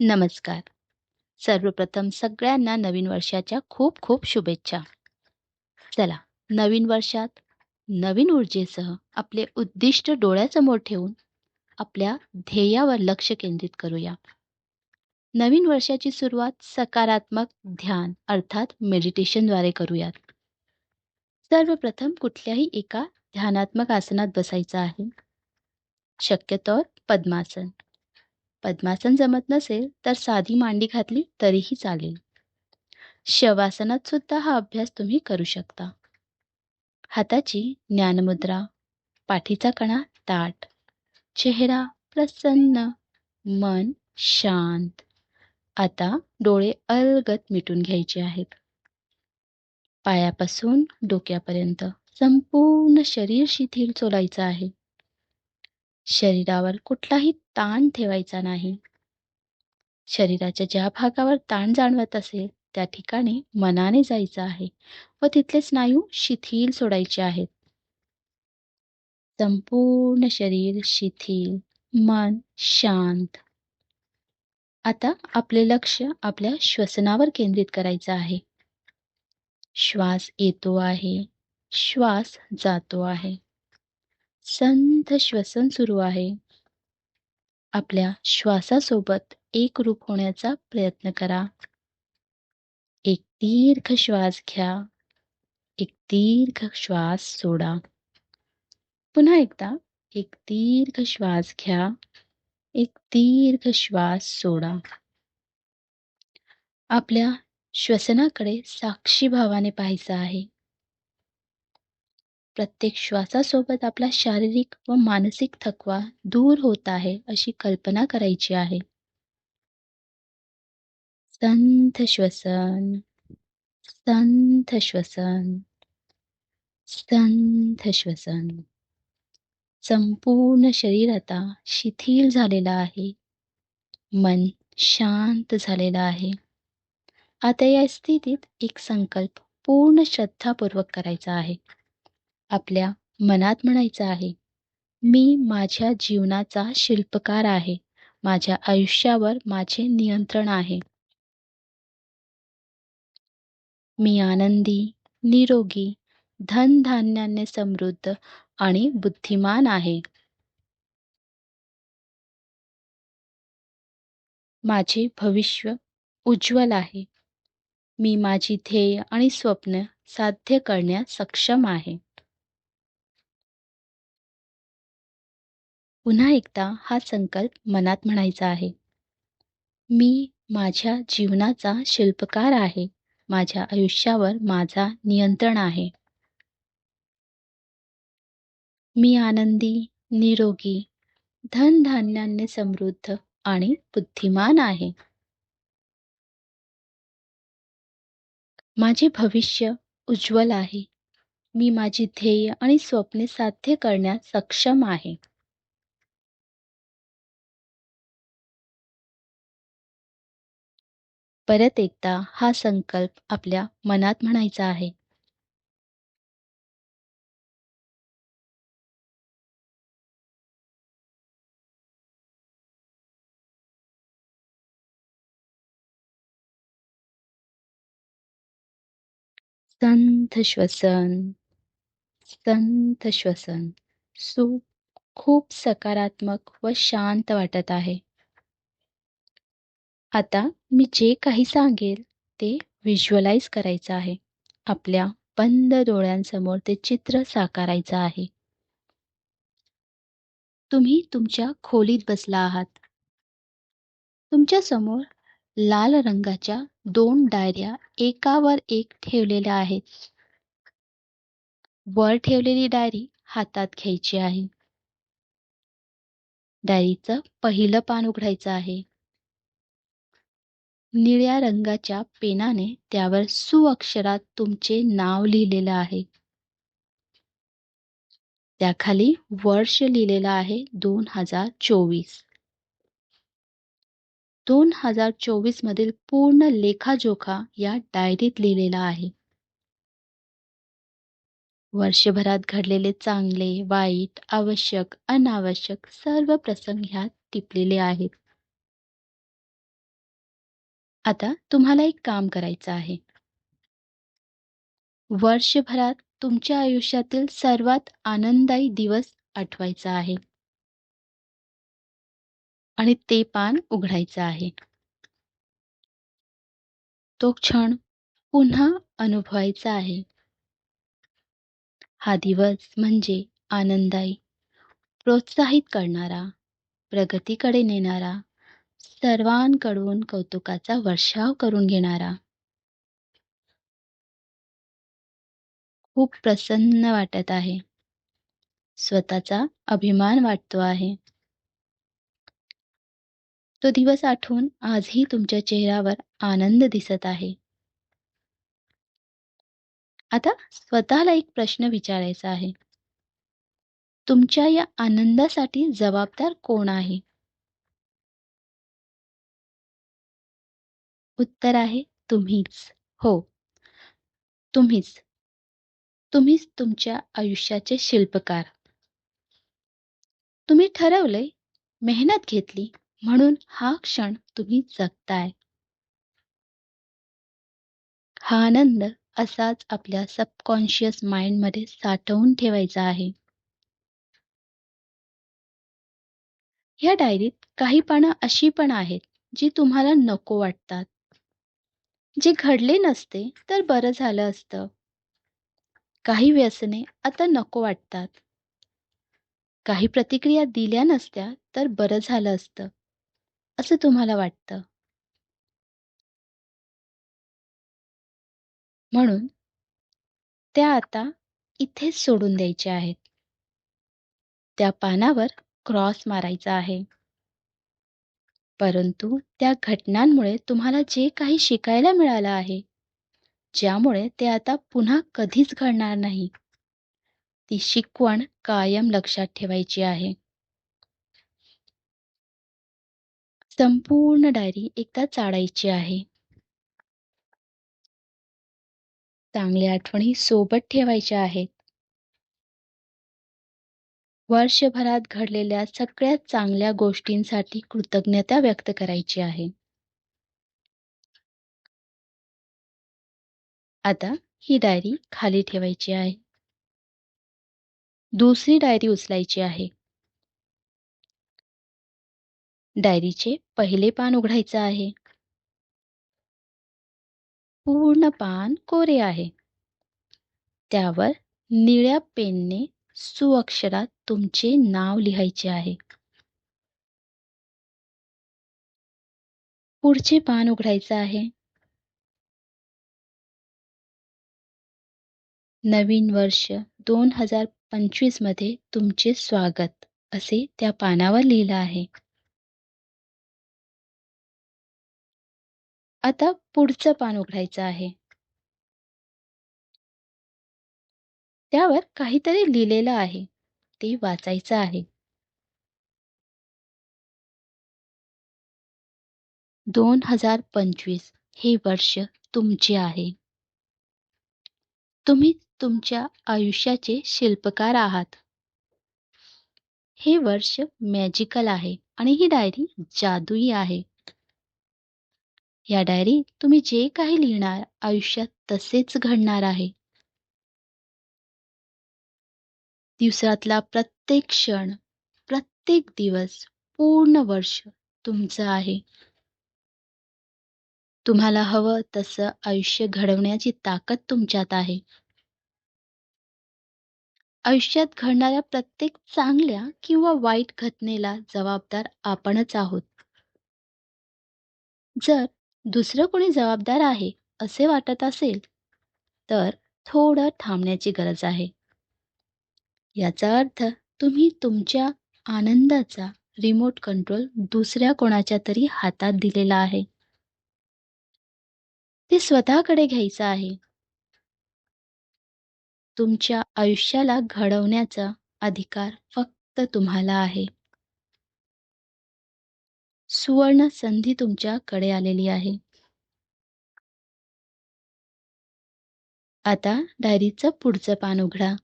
नमस्कार. सर्वप्रथम सगळ्यांना नवीन वर्षाच्या खूप खूप शुभेच्छा. चला, नवीन वर्षात नवीन ऊर्जेसह आपले उद्दिष्ट डोळ्यासमोर ठेवून आपल्या ध्येयावर लक्ष केंद्रित करूया. नवीन वर्षाची सुरुवात सकारात्मक ध्यान अर्थात मेडिटेशनद्वारे करूयात. सर्वप्रथम कुठल्याही एका ध्यानात्मक आसनात बसायचं आहे. शक्यतो पद्मासन. पद्मासन जमत नसेल तर साधी मांडी घातली तरीही चालेल. शवासनात सुद्धा हा अभ्यास तुम्ही करू शकता. हाताची ज्ञानमुद्रा, पाठीचा कणा ताट, चेहरा प्रसन्न, मन शांत. आता डोळे अलगत मिटून घ्यायचे आहेत. पायापासून डोक्यापर्यंत संपूर्ण शरीर शिथिल चोलायचं आहे. शरीरावर कुठलाही ताण ठेवायचा नाही. शरीराच्या ज्या भागावर ताण जाणवत असेल त्या ठिकाणी मनाने जायचं आहे व तिथले स्नायू शिथिल सोडायचे आहेत. संपूर्ण शरीर शिथिल, मन शांत. आता आपले लक्ष आपल्या श्वसनावर केंद्रित करायचं आहे. श्वास येतो आहे, श्वास जातो आहे. संथ श्वसन सुरू आहे. आपल्या श्वासासोबत एकरूप होण्याचा प्रयत्न करा. एक दीर्घ श्वास घ्या. एक दीर्घ श्वास सोडा. पुन्हा एकदा एक दीर्घ श्वास घ्या. एक दीर्घ श्वास सोडा. आपल्या श्वसनाकडे साक्षी भावाने पाहायचं आहे. प्रत्येक श्वासासोबत आपला शारीरिक व मानसिक थकवा दूर होत आहे अशी कल्पना करायची आहे. संथ श्वसन, संथ श्वसन, संथ श्वसन. संपूर्ण शरीर आता शिथिल झालेलं आहे. मन शांत झालेलं आहे. आता या स्थितीत एक संकल्प पूर्ण श्रद्धापूर्वक करायचा आहे. आपल्या मनात म्हणायचं आहे, मी माझ्या जीवनाचा शिल्पकार आहे. माझ्या आयुष्यावर माझे नियंत्रण आहे. मी आनंदी, निरोगी, धनधान्याने समृद्ध आणि बुद्धिमान आहे. माझे भविष्य उज्ज्वल आहे. मी माझी ध्येय आणि स्वप्न साध्य करण्यास सक्षम आहे. पुन्हा एकदा हा संकल्प मनात म्हणायचा आहे. मी माझ्या जीवनाचा शिल्पकार आहे. माझ्या आयुष्यावर माझा नियंत्रण आहे. मी आनंदी, निरोगी, धनधान्याने समृद्ध आणि बुद्धिमान आहे. माझे भविष्य उज्ज्वल आहे. मी माझी ध्येय आणि स्वप्ने साध्य करण्यास सक्षम आहे. परत एकदा हा संकल्प आपल्या मनात म्हणायचा आहे. संथ श्वसन, संथ श्वसन. सुख खूप सकारात्मक व शांत वाटत आहे. आता मी जे काही सांगेल ते व्हिज्युअलाइज करायचं आहे. आपल्या बंद डोळ्यांसमोर ते चित्र साकारायचं आहे. तुम्ही तुमच्या खोलीत बसला आहात. तुमच्यासमोर लाल रंगाच्या दोन डायऱ्या एकावर एक ठेवलेल्या आहेत. वर ठेवलेली डायरी हातात घ्यायची आहे. डायरीचं पहिलं पान उघडायचं आहे. निळ्या रंगाच्या पेनाने त्यावर सुअक्षरात तुमचे नाव लिहिलेलं आहे. त्याखाली वर्ष लिहिलेलं आहे दोन हजार चोवीस. दोन हजार चोवीस मधील पूर्ण लेखाजोखा या डायरीत लिहिलेला आहे. वर्षभरात घडलेले चांगले, वाईट, आवश्यक, अनावश्यक सर्व प्रसंग ह्यात टिपलेले आहेत. आता तुम्हाला एक काम करायचं आहे. वर्षभरात तुमच्या आयुष्यातील सर्वात आनंददायी दिवस आठवायचा आहे आणि ते पान उघडायचं आहे. तो क्षण पुन्हा अनुभवायचा आहे. हा दिवस म्हणजे आनंददायी, प्रोत्साहित करणारा, प्रगतीकडे नेणारा, सर्वांकडून कौतुकाचा वर्षाव करून घेणारा. खूप प्रसन्न वाटत आहे. स्वतःचा अभिमान वाटतो आहे. तो दिवस आठवून आजही तुमच्या चेहऱ्यावर आनंद दिसत आहे. आता स्वतःला एक प्रश्न विचारायचा आहे. तुमच्या या आनंदासाठी जबाबदार कोण आहे? उत्तर आहे तुम्हीच. हो, तुम्हीच. तुम्हीच तुमच्या आयुष्याचे शिल्पकार. तुम्ही ठरवलंय, मेहनत घेतली म्हणून हा क्षण तुम्ही जगताय. हा आनंद असाच आपल्या सबकॉन्शियस माइंडमध्ये साठवून ठेवायचा आहे. या डायरीत काही पानं अशी पण आहेत, जी तुम्हाला नको वाटतात. जे घडले नसते तर बरं झालं असतं. काही व्यसने आता नको वाटतात. काही प्रतिक्रिया दिल्या नसत्या तर बरं झालं असतं, असं तुम्हाला वाटतं. म्हणून त्या आता इथेच सोडून द्यायच्या आहेत. त्या पानावर क्रॉस मारायचा आहे. परंतु त्या घटनांमुळे तुम्हाला जे काही शिकायला मिळालं आहे, ज्यामुळे ते आता पुन्हा कधीच घडणार नाही, ती शिकवण कायम लक्षात ठेवायची आहे. संपूर्ण डायरी एकदा चाळायची आहे. चांगल्या आठवणी सोबत ठेवायच्या आहेत. वर्षभरात घडलेल्या सगळ्यात चांगल्या गोष्टींसाठी कृतज्ञता व्यक्त करायची आहे. आता ही डायरी खाली ठेवायची आहे. दुसरी डायरी उचलायची आहे. डायरीचे पहिले पान उघडायचं आहे. पूर्ण पान कोरे आहे. त्यावर निळ्या पेनने सुअक्षरात तुमचे नाव लिहायचे आहे. पुढचे पान उघडायचं आहे. नवीन वर्ष दोन हजार पंचवीसमध्ये तुमचे स्वागत असे त्या पानावर लिहिलं आहे. आता पुढचं पान उघडायचं आहे. त्यावर काहीतरी लिहिलेलं आहे. ते वाचायचं आहे. दोन हजार पंचवीस हे वर्ष तुमचे आहे. तुम्ही तुमच्या आयुष्याचे शिल्पकार आहात. हे वर्ष मॅजिकल आहे आणि ही डायरी जादुई आहे. या डायरी तुम्ही जे काही लिहिणार आयुष्यात तसेच घडणार आहे. दिवसातला प्रत्येक क्षण, प्रत्येक दिवस, पूर्ण वर्ष तुमचं आहे. तुम्हाला हवं तसं आयुष्य घडवण्याची ताकद तुमच्यात आहे. आयुष्यात घडणाऱ्या प्रत्येक चांगल्या किंवा वाईट घटनेला जबाबदार आपणच आहोत. जर दुसरं कोणी जबाबदार आहे असे वाटत असेल, तर थोडं थांबण्याची गरज आहे. याचा अर्थ तुम्ही तुमच्या आनंदाचा रिमोट कंट्रोल दुसऱ्या कोणाच्या तरी हातात दिलेला आहे. ते स्वतःकडे घ्यायचं आहे. तुमच्या आयुष्याला घडवण्याचा अधिकार फक्त तुम्हाला आहे. सुवर्ण संधी तुमच्याकडे आलेली आहे. आता डायरीचं पुढचं पान उघडा.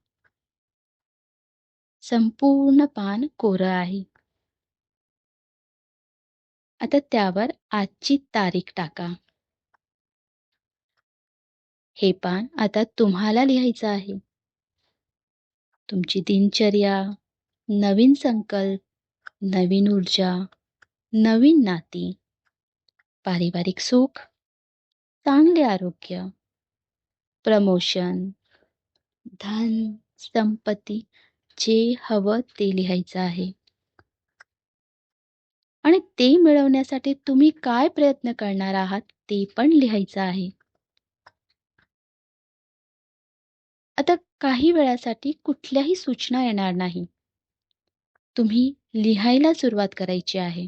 संपूर्ण पान कोरं आहे. आता त्यावर आजची तारीख टाका. हे पान आता तुम्हाला लिहायचं आहे तुमची दिनचर्या नवीन संकल्प नवीन ऊर्जा नवीन नाती पारिवारिक सुख चांगले आरोग्य प्रमोशन धन संपत्ती जे हवं ते लिहायचं आहे. आणि ते मिळवण्यासाठी तुम्ही काय प्रयत्न करणार आहात ते पण लिहायचं आहे. आता काही वेळासाठी कुठल्याही सूचना येणार नाही. तुम्ही लिहायला सुरुवात करायची आहे.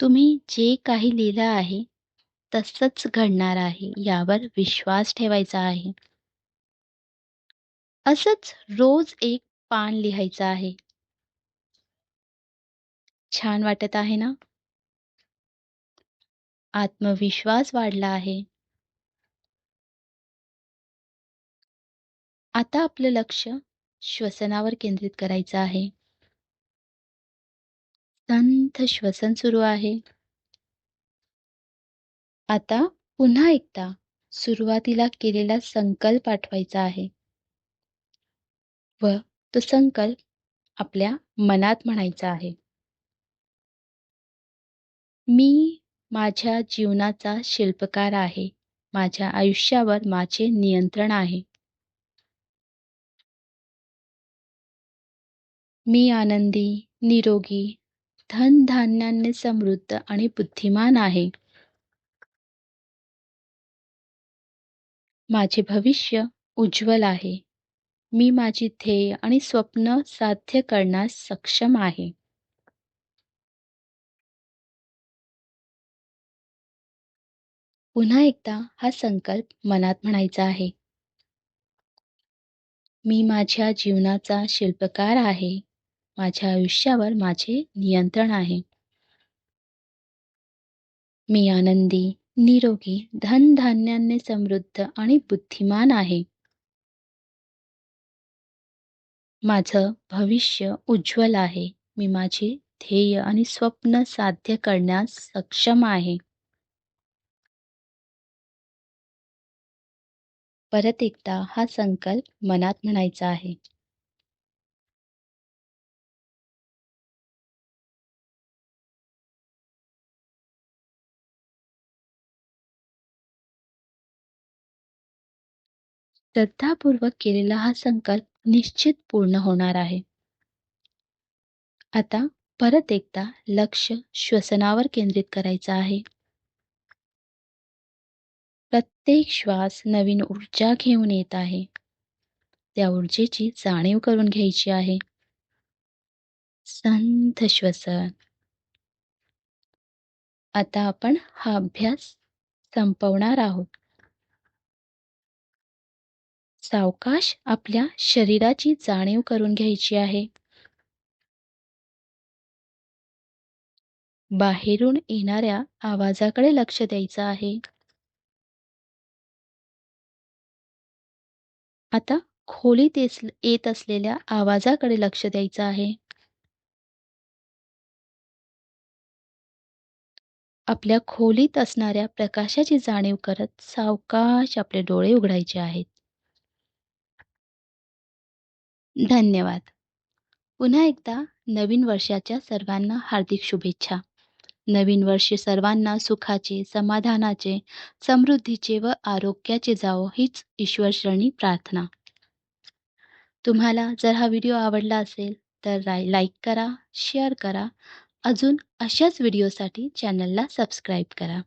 तुम्ही जे काही लिहिलं आहे तसंच घडणार आहे यावर विश्वास ठेवायचा आहे. असंच रोज एक पान लिहायचं आहे. छान वाटत आहे ना? आत्मविश्वास वाढला आहे. आता आपलं लक्ष श्वसनावर केंद्रित करायचं आहे. शांत श्वसन सुरू आहे. आता पुन्हा एकदा सुरुवातीला केलेला संकल्प आठवायचा आहे. व तो संकल्प आपल्या मनात म्हणायचा आहे. मी माझ्या जीवनाचा शिल्पकार आहे. माझ्या आयुष्यावर माझे नियंत्रण आहे. मी आनंदी निरोगी धनधान्याने समृद्ध आणि बुद्धिमान आहे. माझे भविष्य उज्ज्वल आहे. मी माझी ध्येय आणि स्वप्न साध्य करण्यास सक्षम आहे. पुन्हा एकदा हा संकल्प मनात म्हणायचा आहे. मी माझ्या जीवनाचा शिल्पकार आहे. माझ्या आयुष्यावर माझे नियंत्रण आहे. मी आनंदी निरोगी धनधान्याने समृद्ध आणि बुद्धिमान आहे. माझं भविष्य उज्ज्वल आहे. मी माझे ध्येय आणि स्वप्न साध्य करण्यास सक्षम आहे. परत एकदा हा संकल्प मनात म्हणायचा आहे. श्रद्धापूर्वक केलेला हा संकल्प निश्चित पूर्ण होणार आहे. आता परत एकदा लक्ष श्वसनावर केंद्रित करायचं आहे. प्रत्येक श्वास नवीन ऊर्जा घेऊन येत आहे. त्या ऊर्जेची जाणीव करून घ्यायची आहे. संथ श्वसन. आता आपण हा अभ्यास संपवणार आहोत. सावकाश आपल्या शरीराची जाणीव करून घ्यायची आहे. बाहेरून येणाऱ्या आवाजाकडे लक्ष द्यायचं आहे. आता खोलीत येत असलेल्या आवाजाकडे लक्ष द्यायचं आहे. आपल्या खोलीत असणाऱ्या प्रकाशाची जाणीव करत सावकाश आपले डोळे उघडायचे आहेत. धन्यवाद. पुन्हा एकदा नवीन वर्षाच्या सर्वांना हार्दिक शुभेच्छा. नवीन वर्ष सर्वांना सुखाचे समाधानाचे समृद्धीचे व आरोग्याचे जावो हीच ईश्वरश्रेणी प्रार्थना. तुम्हाला जर हा व्हिडिओ आवडला असेल तर लाईक करा शेअर करा. अजून अशाच व्हिडिओसाठी चॅनलला सबस्क्राईब करा.